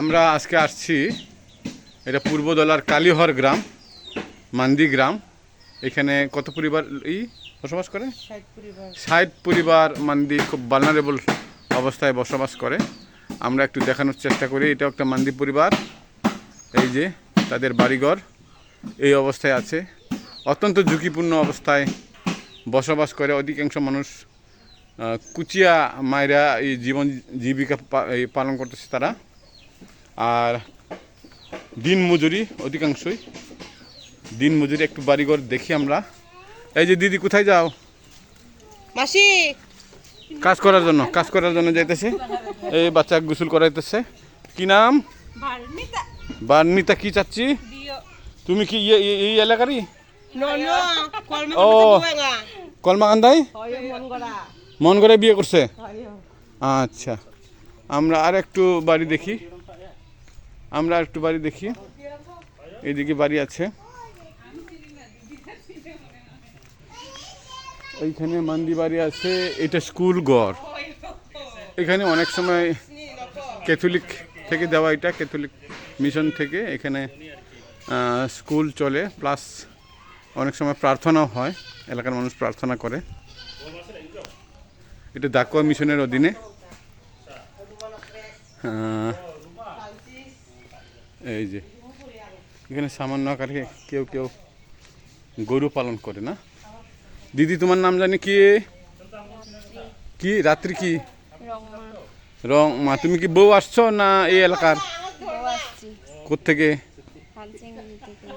আমরা আজকে আসছি এটা পূর্বদলার কালীহর গ্রাম মান্দি গ্রাম। এখানে কত পরিবার ই বসবাস করে? ষাট পরিবার। মান্দি খুব বালনারেবল অবস্থায় বসবাস করে। আমরা একটু দেখানোর চেষ্টা করি এটা একটা মান্দি পরিবার। এই যে তাদের বাড়িঘর এই অবস্থায় আছে। অত্যন্ত ঝুঁকিপূর্ণ অবস্থায় বসবাস করে অধিকাংশ মানুষ কুচিয়া মায়েরা এই জীবন জীবিকা পালন করতেছে তারা। আর দিন মজুরি অধিকাংশই। দিন মজুরি একটু বাড়িঘর দেখি আমরা। এই যে দিদি কোথায় যাও? মাসি! কাজ করার জন্য কাজ করার জন্য যাইতেছে। এই বাচ্চা গোসল করাইতেছে। কি নাম? বার্নিতা। কি চাচ্ছি? তুমি কি ইয়ে- এই- এই এলাকারই? ও। কলমে বুয়াঙ্গা মন করে বিয়ে করছে? আচ্ছা। আমরা আর একটু বাড়ি দেখি। আমরা একটু বাড়ি দেখি। এইদিকে বাড়ি আছে। এইখানে মান্দি বাড়ি আছে, এটা স্কুল ঘর। এখানে অনেক সময় ক্যাথলিক থেকে দেওয়া এটা, ক্যাথলিক মিশন থেকে এখানে স্কুল চলে, প্লাস অনেক সময় প্রার্থনাও হয়, এলাকার মানুষ প্রার্থনা করে। এটা দাকুয়া মিশনের অধীনে। এই যে, এখানে সামান্য আকারে কেউ কেউ গরু পালন করে না? দিদি, তোমার নাম জানি কি? কি? রাত্রি কি? রং মা, তুমি কি বউ আসছো না এই এলাকার? বউ আসছি থেকে।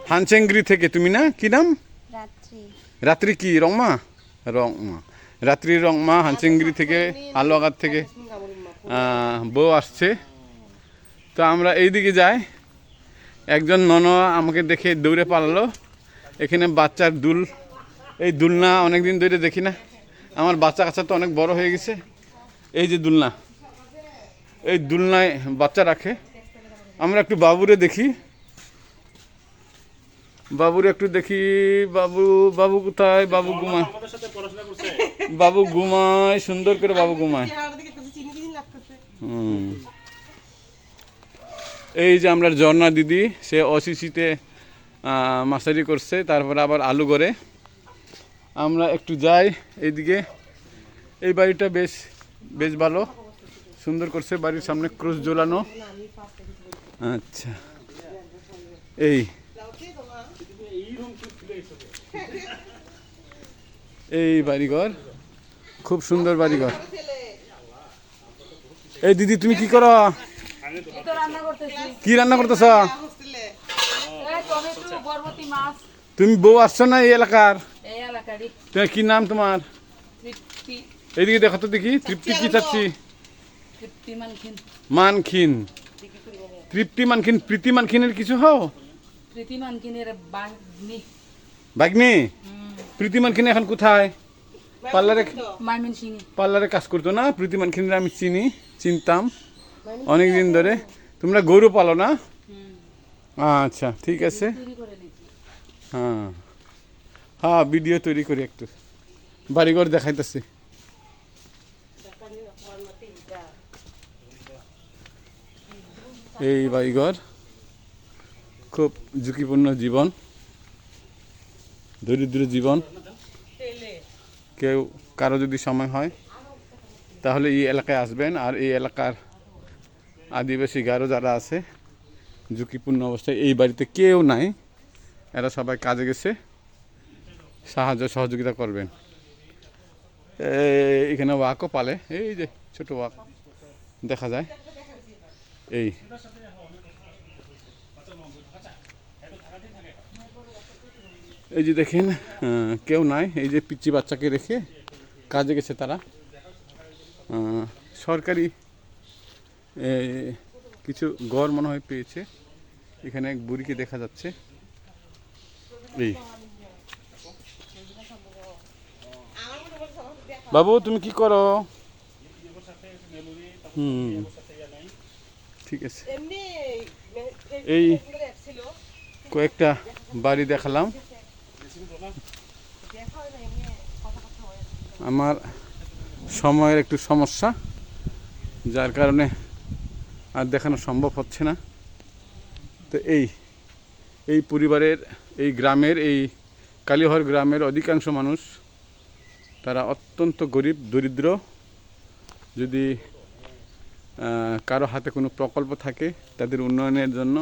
হানচেঙ্গরি থেকে তুমি না? কি নাম? রাত্রি কি? রংমা রংমা রাত্রি রংমা হানচেঙ্গরি থেকে আলোয়াগার থেকে বউ আসছে। তো আমরা এইদিকে যাই। একজন নন আমাকে দেখে দৌড়ে পালালো। এখানে বাচ্চার দুল। এই দুলনা অনেকদিন ধরে দেখি না। আমার বাচ্চা কাচ্চা তো অনেক বড় হয়ে গেছে। এই যে দুলনা। এই দুলনায় বাচ্চা রাখে। আমরা একটু বাবুরে দেখি। বাবুর একটু দেখি। বাবু বাবু কোথায়? বাবু ঘুমায়। বাবু ঘুমায় সুন্দর করে বাবু ঘুমায়। হুম। এই যে আমরা ঝর্ণা দিদি, সে অসিসিতে মাসারি করছে, তারপর আবার আলু করে। আমরা একটু যাই এইদিকে। এই বাড়িটা বেশ বেশ ভালো। সুন্দর করছে বাড়ির সামনে ক্রুশ ঝোলানো। আচ্ছা। এই। এই বাড়িঘর। খুব সুন্দর বাড়িঘর। এই দিদি, তুমি কি করো? কি রান্না করতেছ? তুমি বউ আসছো না এই এলাকার? তোমার কি নাম তোমার? এইদিকে দেখো তো দেখি তৃপ্তি কি চাচ্ছি মানখিন। তৃপ্তি মানখিন প্রীতি মানখিনের কিছু হও? প্রীতি মানখিনের বাগনি। বাগনি? প্রীতি মানখিন এখন কোথায়? পার্লারে পার্লারে কাজ করতো না? প্রীতি মানখিনের আমি চিনি চিনতাম। অনেক দিন ধরে? তোমরা গরু পালো না? আচ্ছা ঠিক আছে। হ্যাঁ। হ্যাঁ ভিডিও তৈরি করি একটু। বাড়িঘর দেখাইতেছি। এই বাড়িঘর খুব ঝুঁকিপূর্ণ জীবন, দরিদ্র জীবন। কেউ কারও যদি সময় হয়, তাহলে এই এলাকায় আসবেন আর এই এলাকার আদিবাসী গারো যারা আছে, ঝুঁকিপূর্ণ অবস্থায় এই বাড়িতে কেউ নাই, এরা সবাই কাজে গেছে, সাহায্য, সহযোগিতা করবেন। এখানে ওয়াকও পালে, এই যে ছোট ওয়াক, দেখা যায়। এই। এই যে দেখেন কেউ নাই, এই যে পিচ্চি বাচ্চাকে রেখে কাজে গেছে তারা। সরকারি কিছু গড় মনে হয় পেয়েছে। এখানে এক বুড়িকে দেখা যাচ্ছে। এই। বাবু তুমি কি করো? হুম। ঠিক আছে। এই কয়েকটা বাড়ি দেখালাম। আমার সময়ের একটু সমস্যা যার কারণে আর দেখানো সম্ভব হচ্ছে না। তো এই এই পরিবারের, এই গ্রামের, এই কালীহর গ্রামের অধিকাংশ মানুষ, তারা অত্যন্ত গরিব, দরিদ্র। যদি কারও হাতে কোনো প্রকল্প থাকে তাদের উন্নয়নের জন্য,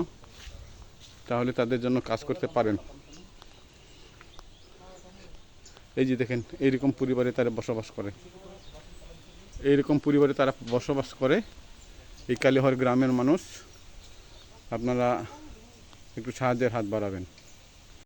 তাহলে তাদের জন্য কাজ করতে পারেন। এই যে দেখেন, এইরকম পরিবারে তারা বসবাস করে। এইরকম পরিবারে তারা বসবাস করে। এই কালীহর গ্রামের মানুষ আপনারা একটু সাহায্যের হাত বাড়াবেন।